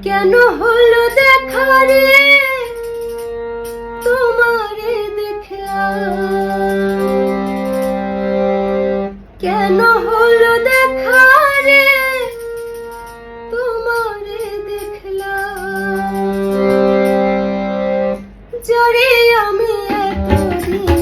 কেন হলো দেখা রে? তোমারে দেখলাম। কেন হলো দেখা রে? তোমারে দেখলাম। জরে আমি এত দিন